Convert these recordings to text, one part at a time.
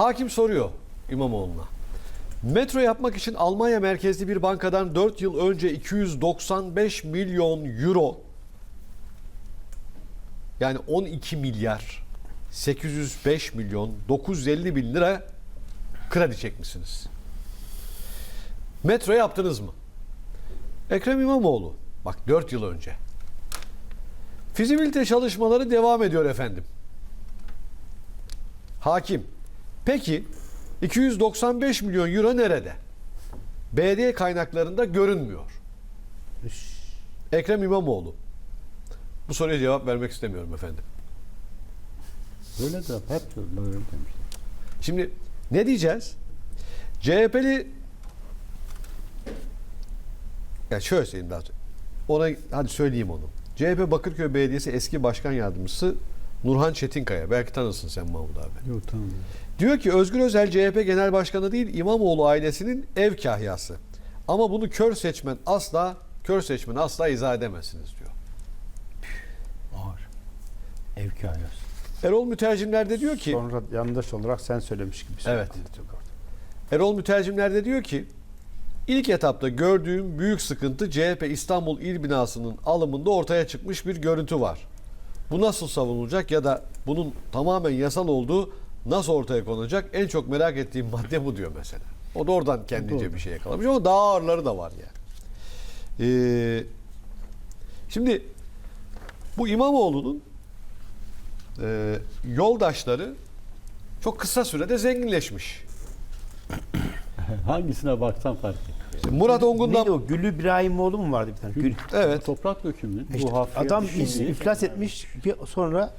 Hakim soruyor İmamoğlu'na. Metro yapmak için Almanya merkezli bir bankadan 4 yıl önce 295 milyon euro yani 12 milyar 805 milyon 950 bin lira kredi çekmişsiniz. Metro yaptınız mı? Ekrem İmamoğlu bak 4 yıl önce. Fizibilite çalışmaları devam ediyor efendim. Hakim. Peki 295 milyon euro nerede? BD kaynaklarında görünmüyor. Ekrem İmamoğlu. Bu soruya cevap vermek istemiyorum efendim. Öyle de hep böyle demişler. Şimdi ne diyeceğiz? CHP'li ya şöyle söyleyeyim daha sonra. Ona hadi söyleyeyim onu. CHP Bakırköy Belediyesi eski başkan yardımcısı Nurhan Çetinkaya. Belki tanırsın sen Mahmut abi. Yok tamam. Diyor ki Özgür Özel CHP Genel Başkanı değil İmamoğlu ailesinin ev kahyası. Ama bunu kör seçmen asla kör seçmen asla izah edemezsiniz diyor. Ağır. Ev kahyası. Erol Mütercimler de diyor ki Sonra yandaş olarak sen söylemiş gibi. Evet. anlatıyor orada. Erol Mütercimler de diyor ki ilk etapta gördüğüm büyük sıkıntı CHP İstanbul İl Binası'nın alımında ortaya çıkmış bir görüntü var. Bu nasıl savunulacak ya da bunun tamamen yasal olduğu nasıl ortaya konulacak en çok merak ettiğim madde bu diyor mesela. O da oradan kendince Doğru. bir şey yakalamış ama daha ağırları da var yani. Ee, şimdi bu İmamoğlu'nun e, yoldaşları çok kısa sürede zenginleşmiş. Hangisine baksan fark etmiyor. Murat Ongun'dan Neydi o? Gül İbrahimoğlu mu vardı bir tane? Gül. Evet. Toprak dökümü. İşte bu adam düşünmeyi- is- iflas etmiş bir sonra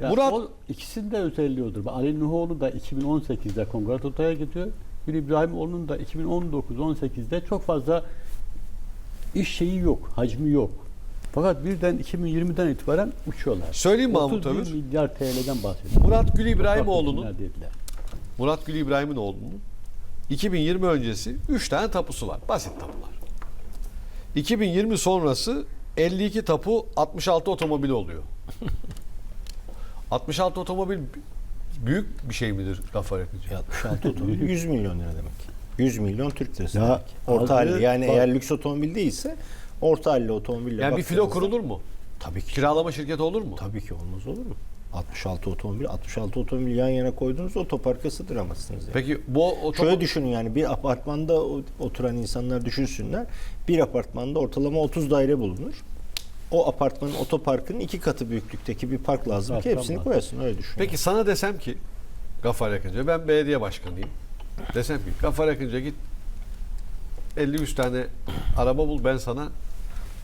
Ya Murat- o ikisini de özelliyordur. Ali Nuhoğlu da 2018'de Kongratota'ya gidiyor. Gül İbrahimoğlu'nun da 2019-18'de çok fazla iş şeyi yok, hacmi yok. Fakat birden 2020'den itibaren uçuyorlar. Söyleyeyim mi Mahmut 31 Övür? milyar TL'den bahsediyor. Murat Gül İbrahimoğlu'nun. Murat Gül İbrahimoğlu'nun 2020 öncesi 3 tane tapusu var. Basit tapular. 2020 sonrası 52 tapu 66 otomobil oluyor. 66 otomobil büyük bir şey midir Gafar Yakıcı? 66 otomobil 100 milyon lira demek. 100 milyon Türk lirası Ya, demek. Orta halli yani bak- eğer lüks otomobil değilse orta halli otomobille Yani bir filo kurulur mu? Tabii ki. Kiralama şirketi olur mu? Tabii ki olmaz olur mu? 66 otomobil, 66 otomobil yan yana koyduğunuz otoparka sığdıramazsınız. Yani. Peki bu otomobil Şöyle düşünün yani bir apartmanda oturan insanlar düşünsünler. Bir apartmanda ortalama 30 daire bulunur. O apartmanın otoparkının iki katı büyüklükteki bir park lazım ki hepsini var. koyasın öyle düşün. Peki sana desem ki Gafar Yakınca ben belediye başkanıyım. Desem ki Gafar Yakınca git 50-100 tane araba bul ben sana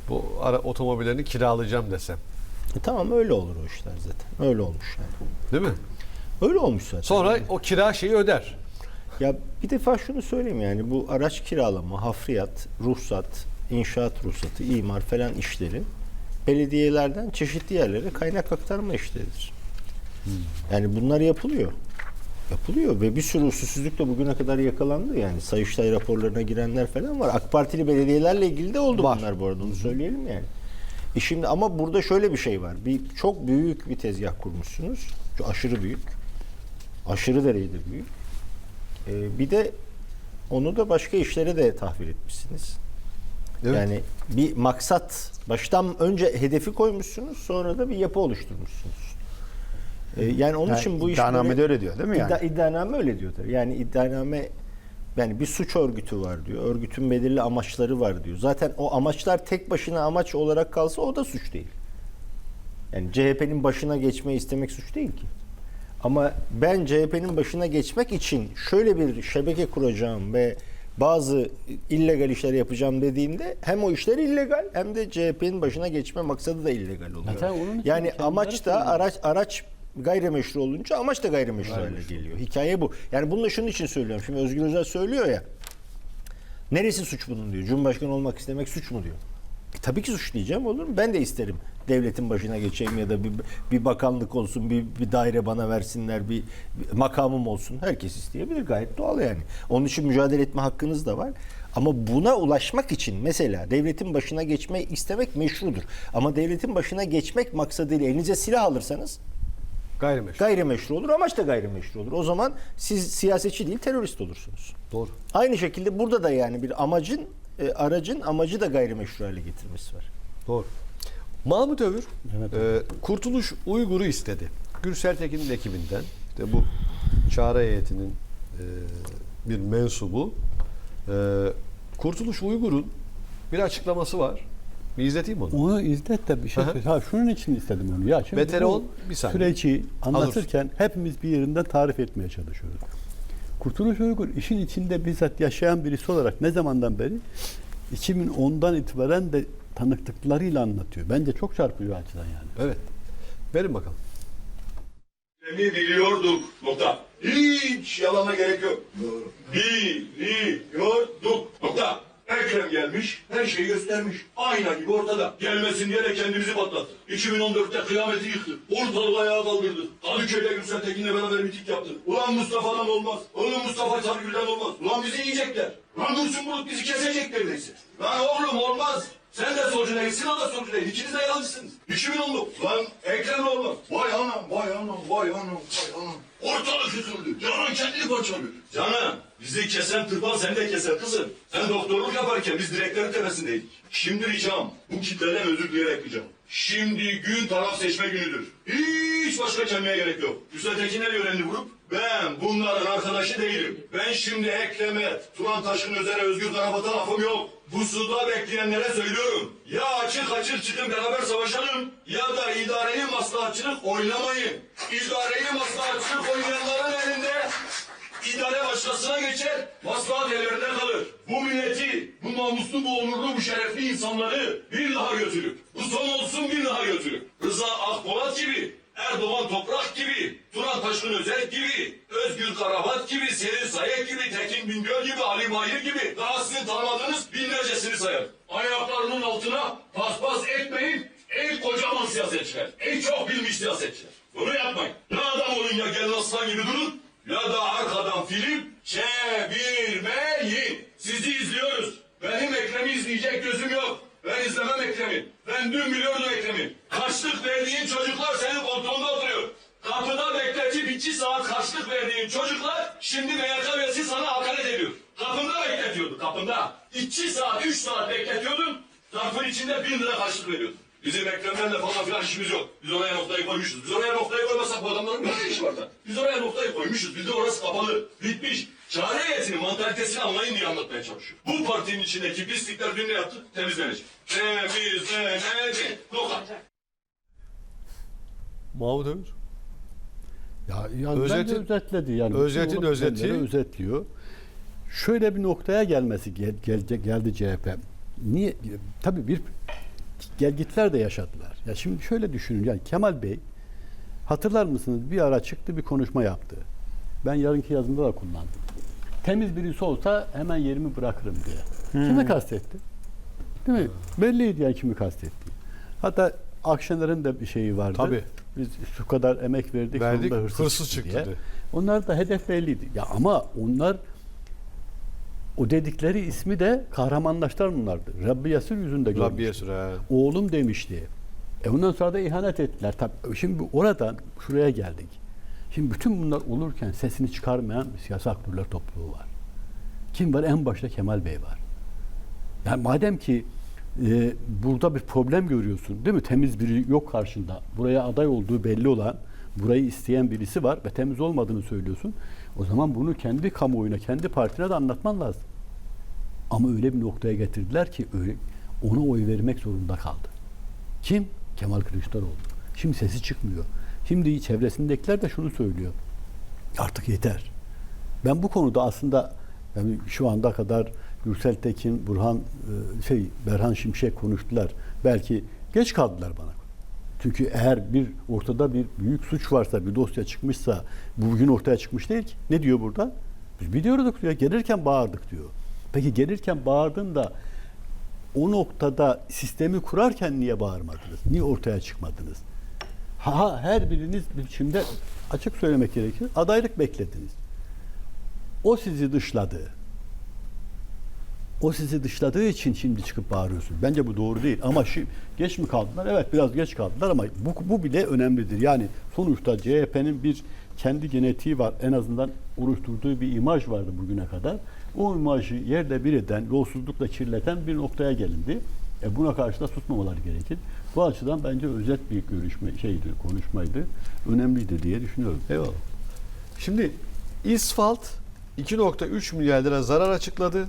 bu ara, otomobillerini kiralayacağım desem. E tamam öyle olur o işler zaten. Öyle olmuş yani. Değil mi? Öyle olmuş zaten. Sonra o kira şeyi öder. Ya bir defa şunu söyleyeyim yani bu araç kiralama, hafriyat, ruhsat, inşaat ruhsatı, imar falan işleri belediyelerden çeşitli yerlere kaynak aktarma işleridir. Yani bunlar yapılıyor. Yapılıyor ve bir sürü usulsüzlük de bugüne kadar yakalandı yani. Sayıştay raporlarına girenler falan var. AK Partili belediyelerle ilgili de oldu Var. bunlar bu arada onu söyleyelim yani. E şimdi ama burada şöyle bir şey var. Bir çok büyük bir tezgah kurmuşsunuz. Çok aşırı büyük. Aşırı derecede büyük. Ee, bir de onu da başka işlere de tahvil etmişsiniz. Evet. Yani bir maksat baştan önce hedefi koymuşsunuz sonra da bir yapı oluşturmuşsunuz. Ee, yani onun Yani için bu iş iddianamede böyle- öyle diyor değil mi yani? İddia- iddianame öyle diyor tabii. Yani iddianame yani bir suç örgütü var diyor. Örgütün belirli amaçları var diyor. Zaten o amaçlar tek başına amaç olarak kalsa o da suç değil. Yani CHP'nin başına geçmeyi istemek suç değil ki. Ama ben CHP'nin başına geçmek için şöyle bir şebeke kuracağım ve bazı illegal işler yapacağım dediğimde hem o işler illegal hem de CHP'nin başına geçme maksadı da illegal oluyor. Zaten onun yani amaç da araç araç gayrimeşru olunca amaç da gayrimeşru hale geliyor. Hikaye bu. Yani bunu da şunun için söylüyorum. Şimdi Özgür Özel söylüyor ya. Neresi suç bunun diyor. Cumhurbaşkanı olmak istemek suç mu diyor. E, tabii ki suç diyeceğim olur mu? Ben de isterim. Devletin başına geçeyim ya da bir, bir bakanlık olsun, bir, bir daire bana versinler, bir, bir makamım olsun. Herkes isteyebilir. Gayet doğal yani. Onun için mücadele etme hakkınız da var. Ama buna ulaşmak için mesela devletin başına geçmek istemek meşrudur. Ama devletin başına geçmek maksadıyla elinize silah alırsanız Gayrimeşru. Gayrimeşru olur, amaç da gayrimeşru olur. O zaman siz siyasetçi değil, terörist olursunuz. Doğru. Aynı şekilde burada da yani bir amacın, e, aracın amacı da gayrimeşru hale getirmesi var. Doğru. Mahmut Övür Evet. e, Kurtuluş Uygur'u istedi. Gürsel Tekin'in ekibinden işte bu çağrı heyetinin e, bir mensubu. E, Kurtuluş Uygur'un bir açıklaması var. Bir izleteyim onu. Onu izlet de bir şey Aha. söyle. Ha, şunun için istedim onu. Ya şimdi Beter bu ol, bir saniye. süreci anlatırken hepimiz bir yerinden tarif etmeye çalışıyoruz. Kurtuluş Uygur işin içinde bizzat yaşayan birisi olarak ne zamandan beri 2010'dan itibaren de tanıklıklarıyla anlatıyor. Bence çok çarpıcı açıdan yani. Evet. Verin bakalım. Ekrem'i biliyorduk. Nokta. Hiç yalana gerek yok. Biliyorduk. Nokta. Ekrem gelmiş, her şeyi göstermiş. Ayna gibi ortada. Gelmesin diye de kendimizi patlattık. 2014'te kıyameti yıktık. Ortalığı ayağa kaldırdık. Kadıköy'de Gürsel Tekin'le beraber miting yaptık. Ulan Mustafa'dan olmaz. Oğlum Mustafa Sargül'den olmaz. Ulan bizi yiyecekler. Lan Dursun Bulut bizi kesecek neredeyse. Lan oğlum olmaz. Sen de solcu değilsin, o da solcu değil. İkiniz de yanlışsınız. 2019. Lan Ekrem olmaz. Vay anam, vay anam, vay anam, vay anam. Ortalık yıkıldı. Canan kendini parçalıyor. Canan, bizi kesen tırpan seni de keser kızım. Sen doktorluk yaparken biz direklerin tepesindeydik. Şimdi ricam, bu kitleden özür dileyerek ricam. Şimdi gün taraf seçme günüdür. Hiç başka kelmeye gerek yok. De önemli grup. Ben bunların arkadaşı değilim. Ben şimdi Ekrem'e, Turan Taşkın Özer'e, Özgür Karabat'a lafım yok. Bu suda bekleyenlere söylüyorum. Ya açık açık çıkın beraber savaşalım ya da idareli maslahatçılık oynamayın. İdareli maslahatçılık oynayanların elinde İdare başkasına geçer, maslahat ellerinde kalır. Bu milleti, bu namuslu, bu onurlu, bu şerefli insanları bir daha götürüp, bu son olsun bir daha götürüp, Rıza Akpolat gibi, Erdoğan Toprak gibi, Turan Taşkın Özel gibi, Özgür Karabat gibi, Selin Sayek gibi, Tekin Bingöl gibi, Ali Mahir gibi, tanımadığınız binlercesini sayar. Ayaklarının altına paspas etmeyin, ey kocaman siyasetçiler, ey çok bilmiş siyasetçiler. Bunu yapmayın. Ya adam olun ya gelin aslan gibi durun, ya da arkadan film çevirmeyin. Sizi izliyoruz. Benim Ekrem'i izleyecek gözüm yok. Ben izlemem Ekrem'i. Ben dün biliyordum Ekrem'i. Kaçlık verdiğin çocuklar senin koltuğunda oturuyor. Kapıda bekletip iki saat kaçlık verdiğin çocuklar şimdi MYK üyesi sana hakaret ediyor. Kapında bekletiyordu kapında. İki saat, üç saat bekletiyordun. Zarfın içinde bin lira karşılık veriyordun. Bizim Ekrem'lerle falan filan işimiz yok. Biz oraya noktayı koymuşuz. Biz oraya noktayı koymasak bu adamların ne işi var da? Biz oraya noktayı koymuşuz. Bizde orası kapalı. Bitmiş. Çare heyetinin mantalitesini anlayın diye anlatmaya çalışıyor. Bu partinin içindeki pislikler dün ne yaptı? Temizlenecek. Temizlenecek. Nokta. Mahmut Övür. Ya, yani Özetin- bence özetledi yani. Bütün özetin özeti- özetliyor. Şöyle bir noktaya gelmesi gel, gelecek geldi CHP. Niye? Tabii bir gelgitler de yaşadılar. Ya şimdi şöyle düşünün yani Kemal Bey hatırlar mısınız bir ara çıktı bir konuşma yaptı. Ben yarınki yazımda da kullandım. Temiz birisi olsa hemen yerimi bırakırım diye. Kimi kastetti? Değil mi? Belliydi yani kimi kastettiği. Hatta Akşener'in de bir şeyi vardı. Tabii. Biz şu kadar emek verdik, Verdik, sonunda hırsız, hırsız çıktı diye. diye. Onlar da hedef belliydi. Ya ama onlar o dedikleri ismi de kahramanlaştıran onlardı. Rabbi Yasir yüzünde Rabbiye görmüştü. süre. Oğlum demişti. E ondan sonra da ihanet ettiler. Tabii şimdi oradan şuraya geldik. Şimdi bütün bunlar olurken sesini çıkarmayan bir siyasi aktörler topluluğu var. Kim var? En başta Kemal Bey var. Yani madem ki e, burada bir problem görüyorsun değil mi? Temiz biri yok karşında. Buraya aday olduğu belli olan, burayı isteyen birisi var ve temiz olmadığını söylüyorsun. O zaman bunu kendi kamuoyuna, kendi partine de anlatman lazım. Ama öyle bir noktaya getirdiler ki öyle, ona oy vermek zorunda kaldı. Kim? Kemal Kılıçdaroğlu. Şimdi sesi çıkmıyor. Şimdi çevresindekiler de şunu söylüyor. Artık yeter. Ben bu konuda aslında yani şu anda kadar Gürsel Tekin, Burhan e, şey Berhan Şimşek konuştular. Belki geç kaldılar bana. Çünkü eğer bir ortada bir büyük suç varsa, bir dosya çıkmışsa bu bugün ortaya çıkmış değil ki. Ne diyor burada? Biz biliyorduk diyor. Gelirken bağırdık diyor. Peki gelirken bağırdın da o noktada sistemi kurarken niye bağırmadınız? Niye ortaya çıkmadınız? Ha, her biriniz şimdi açık söylemek gerekir. Adaylık beklediniz. O sizi dışladı. O sizi dışladığı için şimdi çıkıp bağırıyorsun. Bence bu doğru değil. Ama şu geç mi kaldılar? Evet biraz geç kaldılar ama bu, bu bile önemlidir. Yani sonuçta CHP'nin bir kendi genetiği var. En azından oluşturduğu bir imaj vardı bugüne kadar. O imajı yerle bir eden, yolsuzlukla kirleten bir noktaya gelindi. E buna karşı da tutmamaları gerekir. Bu açıdan bence özet bir görüşme şeydi, konuşmaydı. Önemliydi diye düşünüyorum. Eyvallah. Şimdi İsfalt 2.3 milyar lira zarar açıkladı.